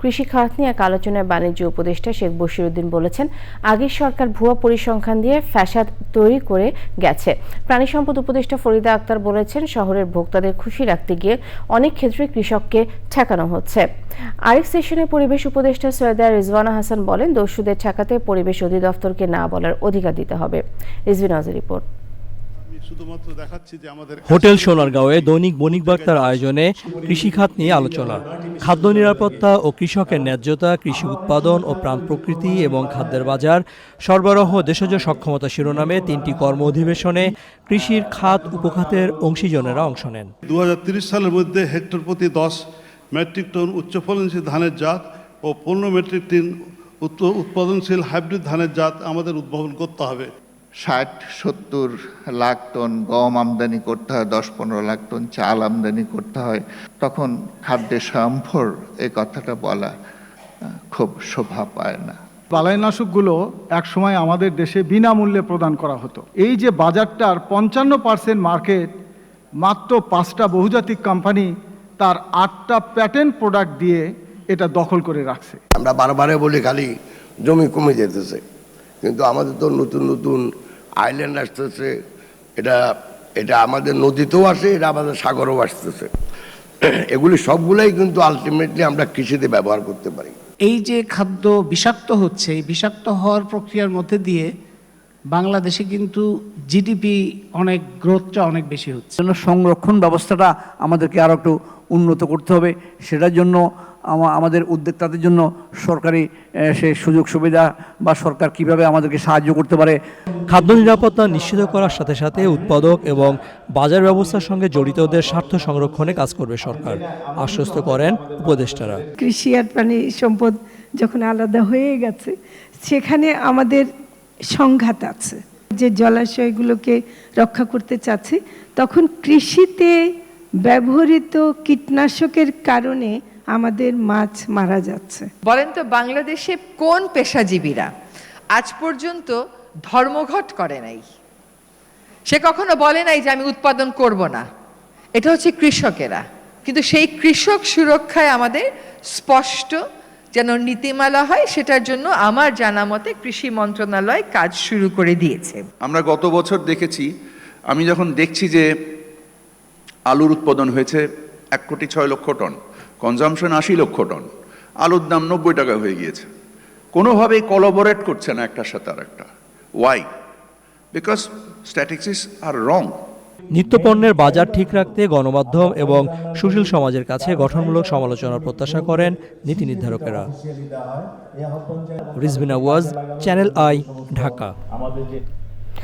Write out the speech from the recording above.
কৃষি খাত নিয়ে এক আলোচনায় বাণিজ্য উপদেষ্টা শেখ বশিরউদ্দিন বলেছেন আগের সরকার ভুয়া পরিসংখ্যান দিয়ে ফ্যাসাদ তৈরি করে গেছে। প্রাণী সম্পদ উপদেষ্টা ফরিদা আক্তার বলেছেন, শহরের ভোক্তাদের খুশি রাখতে গিয়ে অনেক ক্ষেত্রে কৃষককে ঠেকানো হচ্ছে। আরেক সেশনে পরিবেশ উপদেষ্টা সৈয়দা রিজওয়ানা হাসান বলেন, দস্যুদের ঠেকাতে পরিবেশ অধিদপ্তরকে না বলার অধিকার দিতে হবে। রিজভিন আজের রিপোর্ট আমি শুধুমাত্র দেখাচ্ছি যে আমাদের হোটেল সোনারগাঁওয়ে দৈনিক বণিক বার্তার আয়োজনে কৃষিখাত নিয়ে আলোচনা। খাদ্য নিরাপত্তা ও কৃষকের ন্যায্যতা কৃষি উৎপাদন ও প্রাণ প্রকৃতি এবং খাদ্যের বাজার সরবরাহ দেশজ সক্ষমতা শিরোনামে তিনটি কর্ম অধিবেশনে কৃষির খাত উপখাতের অংশীজনেরা অংশ নেন। দু সালের মধ্যে হেক্টর প্রতি দশ মেট্রিক টন উচ্চ ফলনশীল ধানের জাত ও পনেরো মেট্রিক টন উৎ- উৎপাদনশীল হাইব্রিড ধানের জাত আমাদের উদ্ভাবন করতে হবে। ষাট সত্তর লাখ টন গম আমদানি করতে হয় দশ পনেরো লাখ টন চাল আমদানি করতে হয়। তখন খাদ্যে স্বয়ংভর এই কথাটা বলা খুব শোভা পায় না। বালাইনাশকগুলো এক সময় আমাদের দেশে বিনামূল্যে প্রদান করা হতো। এই যে বাজারটার পঞ্চান্ন পার্সেন্ট মার্কেট মাত্র পাঁচটা বহুজাতিক কোম্পানি তার আটটা প্যাটেন্ট প্রোডাক্ট দিয়ে এটা দখল করে রাখছে। আমরা বারবারে বলি খালি জমি কমে যেতেছে। কিন্তু আমাদের তো নতুন নতুন আইল্যান্ড আসতেছে। এটা এটা আমাদের নদীতেও আসে, এটা আমাদের সাগরেও আসতেছে। এগুলি সবগুলাই কিন্তু আলটিমেটলি আমরা কৃষিতে ব্যবহার করতে পারি। এই যে খাদ্য বিষাক্ত হচ্ছে, এই বিষাক্ত হওয়ার প্রক্রিয়ার মধ্যে দিয়ে বাংলাদেশে কিন্তু জিডিপি অনেক গ্রোথটা অনেক বেশি হচ্ছে। জন্য সংরক্ষণ ব্যবস্থাটা আমাদেরকে আরও একটু উন্নত করতে হবে। সেটার জন্য আমা- আমাদের উদ্যোক্তাদের জন্য সরকারি সে সুযোগ সুবিধা বা সরকার কীভাবে আমাদেরকে সাহায্য করতে পারে। খাদ্য নিরাপত্তা নিশ্চিত করার সাথে সাথে উৎপাদক এবং বাজার ব্যবস্থার সঙ্গে জড়িতদের স্বার্থ সংরক্ষণে কাজ করবে সরকার। আশ্বস্ত করেন উপদেষ্টারা। কৃষি আর প্রাণী সম্পদ যখন আলাদা হয়ে গেছে সেখানে আমাদের সংঘাত আছে। যে জলাশয়গুলোকে রক্ষা করতে চাচ্ছে, তখন কৃষিতে ব্যবহৃত কীটনাশকের কারণে আমাদের মাছ মারা যাচ্ছে। বলেন তো, বাংলাদেশে কোন পেশাজীবীরা আজ পর্যন্ত ধর্মঘট করে নাই? সে কখনো বলে নাই যে আমি উৎপাদন করব না। এটা হচ্ছে কৃষকেরা। কিন্তু সেই কৃষক সুরক্ষায় আমাদের স্পষ্ট যেন নীতিমালা হয়, সেটার জন্য আমার জানা মতে কৃষি মন্ত্রণালয় কাজ শুরু করে দিয়েছে। আমরা গত বছর দেখেছি, আমি যখন দেখছি যে আলুর উৎপাদন হয়েছে এক কোটি ছয় লক্ষ টন কনজামশন আশি লক্ষ টন, আলুর দাম নব্বই টাকা হয়ে গিয়েছে। কোনোভাবেই কলাবোরেট করছে না একটার সাথে আর একটা ওয়াই বিকজ স্ট্যাটিক্সিস আর রং নিত্যপণ্যের বাজার ঠিক রাখতে গণমাধ্যম এবং সুশীল সমাজের কাছে গঠনমূলক সমালোচনার প্রত্যাশা করেন নীতি নির্ধারকেরা। Rizbina Waz channel I Dhaka.